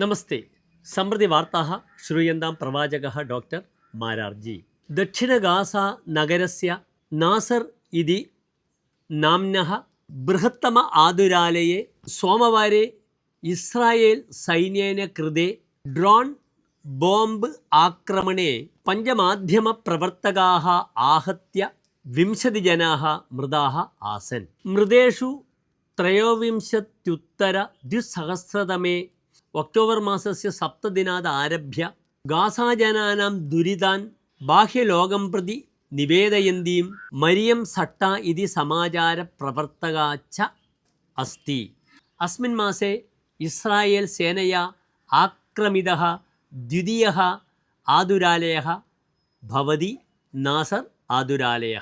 നമസ്തേ. സമൃദ്ധി വാർത്താ ശ്രൂയന്താം പ്രവാചക ഡോക്ടർ മാരാർജി. ദക്ഷിണഗാസ നഗരസ്യ നാസർ ഇതി നാംന ബൃഹത്തമ ആതുരാലയെ സോമവാരെ ഇസ്രായേൽ സൈന്യേന കൃതെ ഡ്രോൺ ബോംബ് ആക്രമണേ പഞ്ചമാധ്യമ പഞ്ചമാധ്യമപ്രവർത്തകാ ആഹത്യ വിംശതിജനാ മൃതാഹ ആസൻ. മൃതേഷു ത്രയോവിംശത്യുത്തര ദ്വിസഹസ്രതമേ ഒക്ടോബർ मासस्य सप्तदिनात् ആരഭ്യ गासाजनानां ദുരിതാൻ ബാഹ്യലോകം പ്രതി നിവേദയന്തിയും മരിയം സട്ട ഇതി സമാചാരപ്രവർത്തക ച അസ്തി. അസ്മിൻ മാസേ ഇസ്രായേൽ സേനയ ആക്രമിത ദ്വിതീയ ആതുരാലയ ഭവതി നാസർ ആതുരാലയ.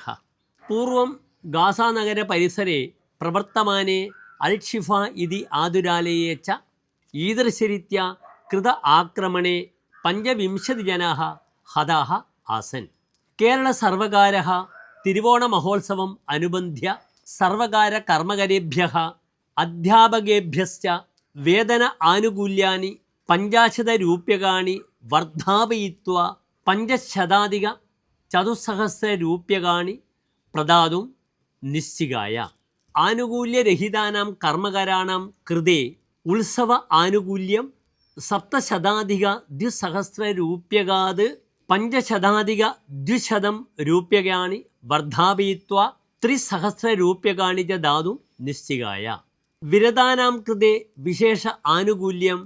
പൂർവം ഗാസാനഗര പരിസരെ പ്രവർത്തമാനെ അൽഷിഫ ഇതി ആതുരാലയേച്ച ഈദൃശരീത്യ കൃത ആക്രമണേ പഞ്ചവിംശതി പഞ്ചവിംശതിജനാ ഹതാഹ ആസൻ കേരള സർവകാര തിരുവോണ മഹോത്സവം അനുബന്ധ്യ സർവകാര കർമ്മകരേഭ്യ അധ്യാപകേഭ്യശ്ച വേദന ആനുകൂല്യാനി പഞ്ചാശത രൂപ്യകാണി വർദ്ധാപയിത്വ പഞ്ചശതാധിക ചതുസഹസ്ര രൂപ്യകാണി പ്രദാതും നിശ്ചികായ। ആനുകൂല്യരഹിതാനാം കർമ്മകരാണാം കൃതേ ഉത്സവ ആനുകൂല്യം സപ്തശതാധിക ദ്വിസഹസ്ര രൂപ്യകാത് പഞ്ചശതാധിക ദ്വിശതം രൂപ്യകാണി വർദ്ധാപയിത്വ ത്രിസഹസ്രരൂപ്യകാണി ച ധാതു നിശ്ചികായ. വിരതാനാം കൃതേ വിശേഷ ആനുകൂല്യം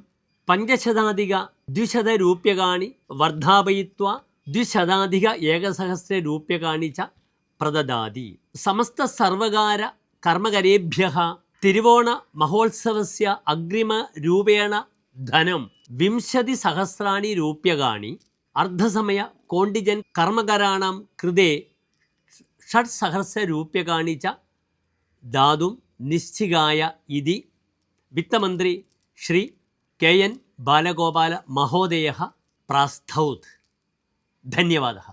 പഞ്ചശതാധിക ദ്വിശത രൂപ്യകാണി വർദ്ധാപയിത്വ ദ്വിശതാധിക ഏകസഹസ്രരൂപ്യകാണി ച പ്രദദാതി. സമസ്ത സർവകാര കർമ്മകരേഭ്യ തിരുവോണ മഹോത്സവസ്യ അഗ്രിമരൂപേണ ധനം വിംശതി സഹസ്രാണി രൂപ്യകാണി അർദ്ധസമയ കോണ്ടിജൻ കർമ്മകരാണാം കൃതേ ഷഡ്സഹസ്രരൂപ്യകാണി ച ദാതും നിശ്ചികായ ഇതി വിത്തമന്ത്രി ശ്രീ കെ എൻ ബാലഗോപാല മഹോദയ പ്രാസ്ഥൗത് ധന്യവാദः.